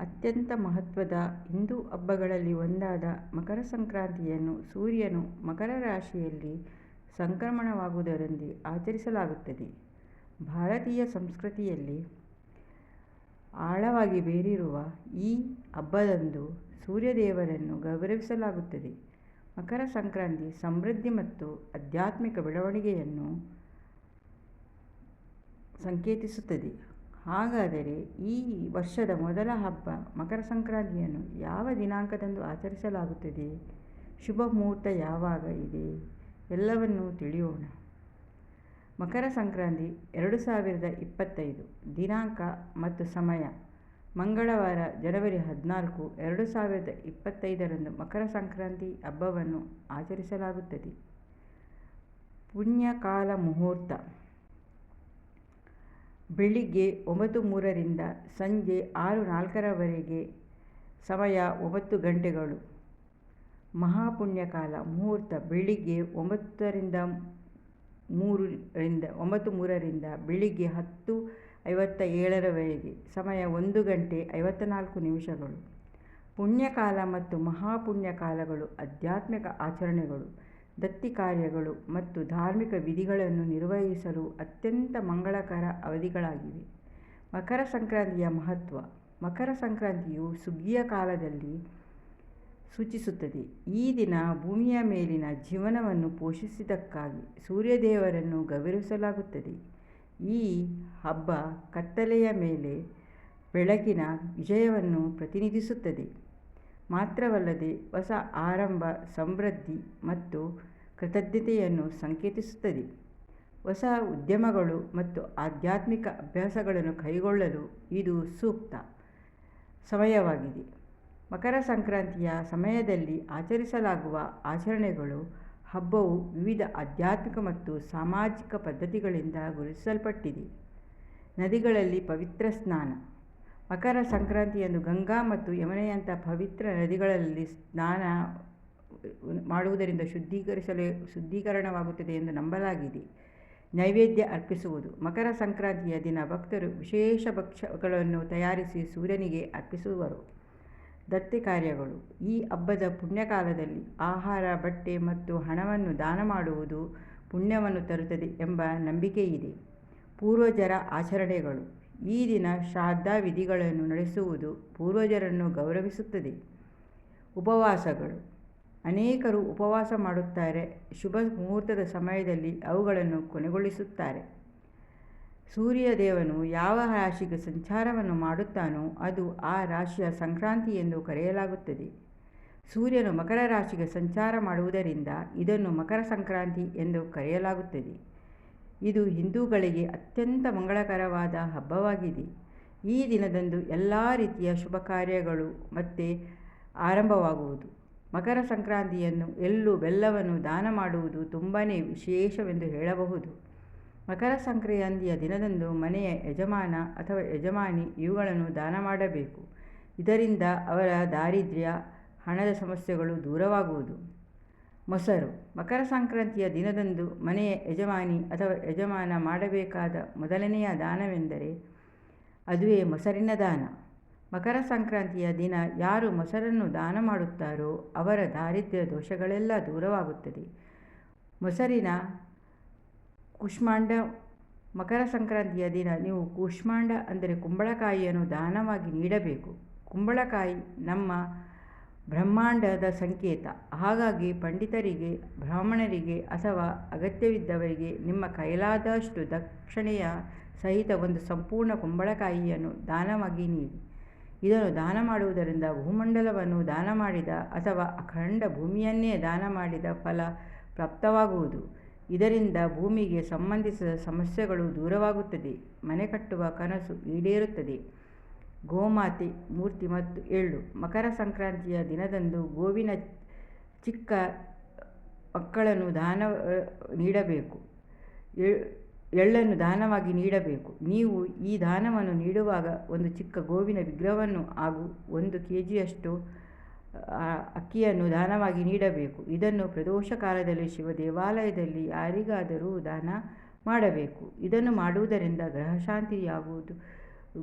ಅತ್ಯಂತ ಮಹತ್ವದ ಹಿಂದೂ ಹಬ್ಬಗಳಲ್ಲಿ ಒಂದಾದ ಮಕರ ಸಂಕ್ರಾಂತಿಯನ್ನು ಸೂರ್ಯನು ಮಕರ ರಾಶಿಯಲ್ಲಿ ಸಂಕ್ರಮಣವಾಗುವುದರೊಂದಿಗೆ ಆಚರಿಸಲಾಗುತ್ತದೆ. ಭಾರತೀಯ ಸಂಸ್ಕೃತಿಯಲ್ಲಿ ಆಳವಾಗಿ ಬೇರಿರುವ ಈ ಹಬ್ಬದಂದು ಸೂರ್ಯದೇವರನ್ನು ಗೌರವಿಸಲಾಗುತ್ತದೆ. ಮಕರ ಸಂಕ್ರಾಂತಿ ಸಮೃದ್ಧಿ ಮತ್ತು ಆಧ್ಯಾತ್ಮಿಕ ಬೆಳವಣಿಗೆಯನ್ನು ಸಂಕೇತಿಸುತ್ತದೆ. ಹಾಗಾದರೆ ಈ ವರ್ಷದ ಮೊದಲ ಹಬ್ಬ ಮಕರ ಸಂಕ್ರಾಂತಿಯನ್ನು ಯಾವ ದಿನಾಂಕದಂದು ಆಚರಿಸಲಾಗುತ್ತದೆ? ಶುಭ ಮುಹೂರ್ತ ಯಾವಾಗ ಇದೆ? ಎಲ್ಲವನ್ನೂ ತಿಳಿಯೋಣ. ಮಕರ ಸಂಕ್ರಾಂತಿ ಎರಡು ಸಾವಿರದ ಇಪ್ಪತ್ತೈದು ದಿನಾಂಕ ಮತ್ತು ಸಮಯ ಮಂಗಳವಾರ ಜನವರಿ ಹದಿನಾಲ್ಕು, ಎರಡು ಸಾವಿರದ ಇಪ್ಪತ್ತೈದರಂದು ಮಕರ ಸಂಕ್ರಾಂತಿ ಹಬ್ಬವನ್ನು ಆಚರಿಸಲಾಗುತ್ತದೆ. ಪುಣ್ಯಕಾಲ ಮುಹೂರ್ತ ಬೆಳಿಗ್ಗೆ ಒಂಬತ್ತು ಮೂರರಿಂದ ಸಂಜೆ ಆರು ನಾಲ್ಕರವರೆಗೆ ಸಮಯ ಒಂಬತ್ತು ಗಂಟೆಗಳು. ಮಹಾಪುಣ್ಯಕಾಲ ಮುಹೂರ್ತ ಬೆಳಿಗ್ಗೆ ಒಂಬತ್ತರಿಂದ ಒಂಬತ್ತು ಮೂರರಿಂದ ಬೆಳಿಗ್ಗೆ ಹತ್ತು ಐವತ್ತ ಏಳರವರೆಗೆ ಸಮಯ ಒಂದು ಗಂಟೆ ಐವತ್ತನಾಲ್ಕು ನಿಮಿಷಗಳು. ಪುಣ್ಯಕಾಲ ಮತ್ತು ಮಹಾಪುಣ್ಯಕಾಲಗಳು ಆಧ್ಯಾತ್ಮಿಕ ಆಚರಣೆಗಳು, ದತ್ತಿ ಕಾರ್ಯಗಳು ಮತ್ತು ಧಾರ್ಮಿಕ ವಿಧಿಗಳನ್ನು ನಿರ್ವಹಿಸಲು ಅತ್ಯಂತ ಮಂಗಳಕರ ಅವಧಿಗಳಾಗಿವೆ. ಮಕರ ಸಂಕ್ರಾಂತಿಯ ಮಹತ್ವ ಮಕರ ಸಂಕ್ರಾಂತಿಯು ಸುಗ್ಗಿಯ ಕಾಲದಲ್ಲಿ ಸೂಚಿಸುತ್ತದೆ. ಈ ದಿನ ಭೂಮಿಯ ಮೇಲಿನ ಜೀವನವನ್ನು ಪೋಷಿಸಿದ್ದಕ್ಕಾಗಿ ಸೂರ್ಯದೇವರನ್ನು ಗೌರವಿಸಲಾಗುತ್ತದೆ. ಈ ಹಬ್ಬ ಕತ್ತಲೆಯ ಮೇಲೆ ಬೆಳಕಿನ ವಿಜಯವನ್ನು ಪ್ರತಿನಿಧಿಸುತ್ತದೆ. ಮಾತ್ರವಲ್ಲದೆ ಹೊಸ ಆರಂಭ, ಸಮೃದ್ಧಿ ಮತ್ತು ಕೃತಜ್ಞತೆಯನ್ನು ಸಂಕೇತಿಸುತ್ತದೆ. ಹೊಸ ಉದ್ಯಮಗಳು ಮತ್ತು ಆಧ್ಯಾತ್ಮಿಕ ಅಭ್ಯಾಸಗಳನ್ನು ಕೈಗೊಳ್ಳಲು ಇದು ಸೂಕ್ತ ಸಮಯವಾಗಿದೆ. ಮಕರ ಸಂಕ್ರಾಂತಿಯ ಸಮಯದಲ್ಲಿ ಆಚರಿಸಲಾಗುವ ಆಚರಣೆಗಳು ಹಬ್ಬವು ವಿವಿಧ ಆಧ್ಯಾತ್ಮಿಕ ಮತ್ತು ಸಾಮಾಜಿಕ ಪದ್ಧತಿಗಳಿಂದ ಗುರುತಿಸಲ್ಪಟ್ಟಿದೆ. ನದಿಗಳಲ್ಲಿ ಪವಿತ್ರ ಸ್ನಾನ ಮಕರ ಸಂಕ್ರಾಂತಿಯನ್ನು ಗಂಗಾ ಮತ್ತು ಯಮುನೆಯಂಥ ಪವಿತ್ರ ನದಿಗಳಲ್ಲಿ ಸ್ನಾನ ಮಾಡುವುದರಿಂದ ಶುದ್ಧೀಕರಿಸಲು ಶುದ್ಧೀಕರಣವಾಗುತ್ತದೆ ಎಂದು ನಂಬಲಾಗಿದೆ. ನೈವೇದ್ಯ ಅರ್ಪಿಸುವುದು ಮಕರ ಸಂಕ್ರಾಂತಿಯ ದಿನ ಭಕ್ತರು ವಿಶೇಷ ಭಕ್ಷ್ಯಗಳನ್ನು ತಯಾರಿಸಿ ಸೂರ್ಯನಿಗೆ ಅರ್ಪಿಸುವರು. ದತ್ತಿ ಕಾರ್ಯಗಳು ಈ ಹಬ್ಬದ ಪುಣ್ಯಕಾಲದಲ್ಲಿ ಆಹಾರ, ಬಟ್ಟೆ ಮತ್ತು ಹಣವನ್ನು ದಾನ ಮಾಡುವುದು ಪುಣ್ಯವನ್ನು ತರುತ್ತದೆ ಎಂಬ ನಂಬಿಕೆ ಇದೆ ಪೂರ್ವಜರ ಆಚರಣೆಗಳು ಈ ದಿನ ಶ್ರಾದ್ದ ವಿಧಿಗಳನ್ನು ನಡೆಸುವುದು ಪೂರ್ವಜರನ್ನು ಗೌರವಿಸುತ್ತದೆ. ಉಪವಾಸಗಳು ಅನೇಕರು ಉಪವಾಸ ಮಾಡುತ್ತಾರೆ, ಶುಭ ಮುಹೂರ್ತದ ಸಮಯದಲ್ಲಿ ಅವುಗಳನ್ನು ಕೊನೆಗೊಳಿಸುತ್ತಾರೆ. ಸೂರ್ಯದೇವನು ಯಾವ ರಾಶಿಗೆ ಸಂಚಾರವನ್ನು ಮಾಡುತ್ತಾನೋ ಅದು ಆ ರಾಶಿಯ ಸಂಕ್ರಾಂತಿ ಎಂದು ಕರೆಯಲಾಗುತ್ತದೆ. ಸೂರ್ಯನು ಮಕರ ರಾಶಿಗೆ ಸಂಚಾರ ಮಾಡುವುದರಿಂದ ಇದನ್ನು ಮಕರ ಸಂಕ್ರಾಂತಿ ಎಂದು ಕರೆಯಲಾಗುತ್ತದೆ. ಇದು ಹಿಂದೂಗಳಿಗೆ ಅತ್ಯಂತ ಮಂಗಳಕರವಾದ ಹಬ್ಬವಾಗಿದೆ. ಈ ದಿನದಂದು ಎಲ್ಲ ರೀತಿಯ ಶುಭ ಕಾರ್ಯಗಳು ಮತ್ತೆ ಆರಂಭವಾಗುವುದು. ಮಕರ ಸಂಕ್ರಾಂತಿಯನ್ನು ಎಳ್ಳು, ಬೆಲ್ಲವನ್ನು ದಾನ ಮಾಡುವುದು ತುಂಬಾ ವಿಶೇಷವೆಂದು ಹೇಳಬಹುದು. ಮಕರ ಸಂಕ್ರಾಂತಿಯ ದಿನದಂದು ಮನೆಯ ಯಜಮಾನ ಅಥವಾ ಯಜಮಾನಿ ಇವುಗಳನ್ನು ದಾನ ಮಾಡಬೇಕು. ಇದರಿಂದ ಅವರ ದಾರಿದ್ರ್ಯ, ಹಣದ ಸಮಸ್ಯೆಗಳು ದೂರವಾಗುವುದು. ಮೊಸರು ಮಕರ ಸಂಕ್ರಾಂತಿಯ ದಿನದಂದು ಮನೆಯ ಯಜಮಾನಿ ಅಥವಾ ಯಜಮಾನ ಮಾಡಬೇಕಾದ ಮೊದಲನೆಯ ದಾನವೆಂದರೆ ಅದುವೇ ಮೊಸರಿನ ದಾನ. ಮಕರ ಸಂಕ್ರಾಂತಿಯ ದಿನ ಯಾರು ಮೊಸರನ್ನು ದಾನ ಮಾಡುತ್ತಾರೋ ಅವರ ದಾರಿದ್ರ್ಯ ದೋಷಗಳೆಲ್ಲ ದೂರವಾಗುತ್ತದೆ. ಮೊಸರಿನ ಕುಷ್ಮಾಂಡ ಮಕರ ಸಂಕ್ರಾಂತಿಯ ದಿನ ನೀವು ಕುಷ್ಮಾಂಡ ಅಂದರೆ ಕುಂಬಳಕಾಯಿಯನ್ನು ದಾನವಾಗಿ ನೀಡಬೇಕು. ಕುಂಬಳಕಾಯಿ ನಮ್ಮ ಬ್ರಹ್ಮಾಂಡದ ಸಂಕೇತ. ಹಾಗಾಗಿ ಪಂಡಿತರಿಗೆ, ಬ್ರಾಹ್ಮಣರಿಗೆ ಅಥವಾ ಅಗತ್ಯವಿದ್ದವರಿಗೆ ನಿಮ್ಮ ಕೈಲಾದಷ್ಟು ದಕ್ಷಿಣೆಯ ಸಹಿತ ಒಂದು ಸಂಪೂರ್ಣ ಕುಂಬಳಕಾಯಿಯನ್ನು ದಾನವಾಗಿ ನೀಡಿ. ಇದನ್ನು ದಾನ ಮಾಡುವುದರಿಂದ ಭೂಮಂಡಲವನ್ನು ದಾನ ಮಾಡಿದ ಅಥವಾ ಅಖಂಡ ಭೂಮಿಯನ್ನೇ ದಾನ ಮಾಡಿದ ಫಲ ಪ್ರಾಪ್ತವಾಗುವುದು. ಇದರಿಂದ ಭೂಮಿಗೆ ಸಂಬಂಧಿಸಿದ ಸಮಸ್ಯೆಗಳು ದೂರವಾಗುತ್ತದೆ, ಮನೆ ಕಟ್ಟುವ ಕನಸು ಈಡೇರುತ್ತದೆ. ಗೋಮಾತೆ ಮೂರ್ತಿ ಮತ್ತು ಎಳ್ಳು ಮಕರ ಸಂಕ್ರಾಂತಿಯ ದಿನದಂದು ಗೋವಿನ ಚಿಕ್ಕ ಮಕ್ಕಳನ್ನು ದಾನ ನೀಡಬೇಕು. ಎಳ್ಳನ್ನು ದಾನವಾಗಿ ನೀಡಬೇಕು. ನೀವು ಈ ದಾನವನ್ನು ನೀಡುವಾಗ ಒಂದು ಚಿಕ್ಕ ಗೋವಿನ ವಿಗ್ರಹವನ್ನು ಹಾಗೂ ಒಂದು ಕೆಜಿಯಷ್ಟು ಅಕ್ಕಿಯನ್ನು ದಾನವಾಗಿ ನೀಡಬೇಕು. ಇದನ್ನು ಪ್ರದೋಷ ಕಾಲದಲ್ಲಿ ಶಿವ ದೇವಾಲಯದಲ್ಲಿ ಯಾರಿಗಾದರೂ ದಾನ ಮಾಡಬೇಕು. ಇದನ್ನು ಮಾಡುವುದರಿಂದ ಗ್ರಹಶಾಂತಿಯಾಗುವುದು,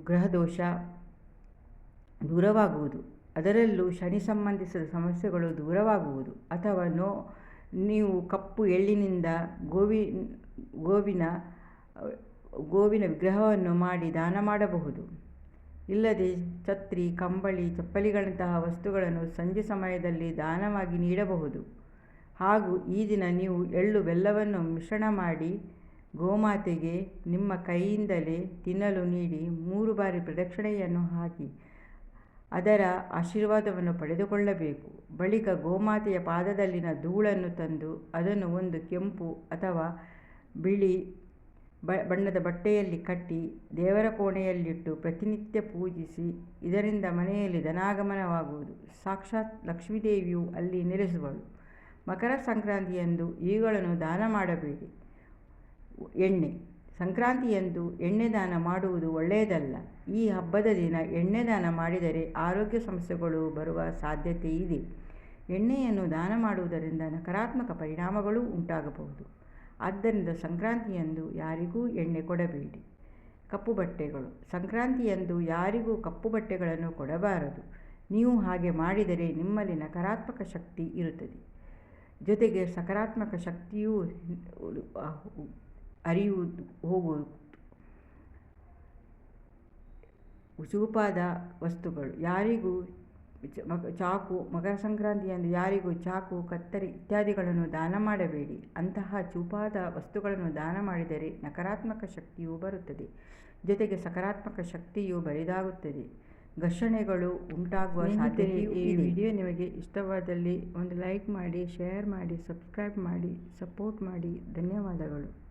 ಗ್ರಹದೋಷ ದೂರವಾಗುವುದು ಅದರಲ್ಲೂ ಶನಿ ಸಂಬಂಧಿಸಿದ ಸಮಸ್ಯೆಗಳು ದೂರವಾಗುವುದು ಅಥವಾ ನೋ ನೀವು ಕಪ್ಪು ಎಳ್ಳಿನಿಂದ ಗೋವಿ ಗೋವಿನ ಗೋವಿನ ವಿಗ್ರಹವನ್ನು ಮಾಡಿ ದಾನ ಮಾಡಬಹುದು. ಇಲ್ಲದೆ ಛತ್ರಿ, ಕಂಬಳಿ, ಚಪ್ಪಲಿಗಳಂತಹ ವಸ್ತುಗಳನ್ನು ಸಂಜೆ ಸಮಯದಲ್ಲಿ ದಾನವಾಗಿ ನೀಡಬಹುದು. ಹಾಗೂ ಈ ದಿನ ನೀವು ಎಳ್ಳು ಬೆಲ್ಲವನ್ನು ಮಿಶ್ರಣ ಮಾಡಿ ಗೋಮಾತೆಗೆ ನಿಮ್ಮ ಕೈಯಿಂದಲೇ ತಿನ್ನಲು ನೀಡಿ ಮೂರು ಬಾರಿ ಪ್ರದಕ್ಷಿಣೆಯನ್ನು ಹಾಕಿ ಅದರ ಆಶೀರ್ವಾದವನ್ನು ಪಡೆದುಕೊಳ್ಳಬೇಕು. ಬಳಿಕ ಗೋಮಾತೆಯ ಪಾದದಲ್ಲಿನ ಧೂಳನ್ನು ತಂದು ಅದನ್ನು ಒಂದು ಕೆಂಪು ಅಥವಾ ಬಿಳಿ ಬಣ್ಣದ ಬಟ್ಟೆಯಲ್ಲಿ ಕಟ್ಟಿ ದೇವರ ಕೋಣೆಯಲ್ಲಿಟ್ಟು ಪ್ರತಿನಿತ್ಯ ಪೂಜಿಸಿ ಇದರಿಂದ ಮನೆಯಲ್ಲಿ ಧನಾಗಮನವಾಗುವುದು. ಸಾಕ್ಷಾತ್ ಲಕ್ಷ್ಮೀದೇವಿಯು ಅಲ್ಲಿ ನೆಲೆಸುವಳು. ಮಕರ ಸಂಕ್ರಾಂತಿಯಂದು ಇವುಗಳನ್ನು ದಾನ ಮಾಡಬೇಡಿ. ಎಣ್ಣೆ. ಸಂಕ್ರಾಂತಿಯಂದು ಎಣ್ಣೆ ದಾನ ಮಾಡುವುದು ಒಳ್ಳೆಯದಲ್ಲ. ಈ ಹಬ್ಬದ ದಿನ ಎಣ್ಣೆ ದಾನ ಮಾಡಿದರೆ ಆರೋಗ್ಯ ಸಮಸ್ಯೆಗಳು ಬರುವ ಸಾಧ್ಯತೆ ಇದೆ. ಎಣ್ಣೆಯನ್ನು ದಾನ ಮಾಡುವುದರಿಂದ ನಕಾರಾತ್ಮಕ ಪರಿಣಾಮಗಳು ಉಂಟಾಗಬಹುದು. ಆದ್ದರಿಂದ ಸಂಕ್ರಾಂತಿಯಂದು ಯಾರಿಗೂ ಎಣ್ಣೆ ಕೊಡಬೇಡಿ. ಕಪ್ಪು ಬಟ್ಟೆಗಳು. ಸಂಕ್ರಾಂತಿಯಂದು ಯಾರಿಗೂ ಕಪ್ಪು ಬಟ್ಟೆಗಳನ್ನು ಕೊಡಬಾರದು. ನೀವು ಹಾಗೆ ಮಾಡಿದರೆ ನಿಮ್ಮಲ್ಲಿ ನಕಾರಾತ್ಮಕ ಶಕ್ತಿ ಇರುತ್ತದೆ. ಜೊತೆಗೆ ಸಕಾರಾತ್ಮಕ ಶಕ್ತಿಯೂ ಅರಿಯುವುದು, ಹೋಗುವುದು. ಚೂಪಾದ ವಸ್ತುಗಳು. ಯಾರಿಗೂ ಚಾಕು ಮಕರ ಸಂಕ್ರಾಂತಿಯಂದು ಯಾರಿಗೂ ಚಾಕು ಕತ್ತರಿ ಇತ್ಯಾದಿಗಳನ್ನು ದಾನ ಮಾಡಬೇಡಿ. ಅಂತಹ ಚೂಪಾದ ವಸ್ತುಗಳನ್ನು ದಾನ ಮಾಡಿದರೆ ನಕಾರಾತ್ಮಕ ಶಕ್ತಿಯು ಬರುತ್ತದೆ. ಜೊತೆಗೆ ಸಕಾರಾತ್ಮಕ ಶಕ್ತಿಯು ಬರಿದಾಗುತ್ತದೆ. ಘರ್ಷಣೆಗಳು ಉಂಟಾಗುವ ಸಾಧ್ಯತೆ ಈ ವಿಡಿಯೋ ನಿಮಗೆ ಇಷ್ಟವಾದಲ್ಲಿ ಒಂದು ಲೈಕ್ ಮಾಡಿ ಶೇರ್ ಮಾಡಿ ಸಬ್ಸ್ಕ್ರೈಬ್ ಮಾಡಿ ಸಪೋರ್ಟ್ ಮಾಡಿ. ಧನ್ಯವಾದಗಳು.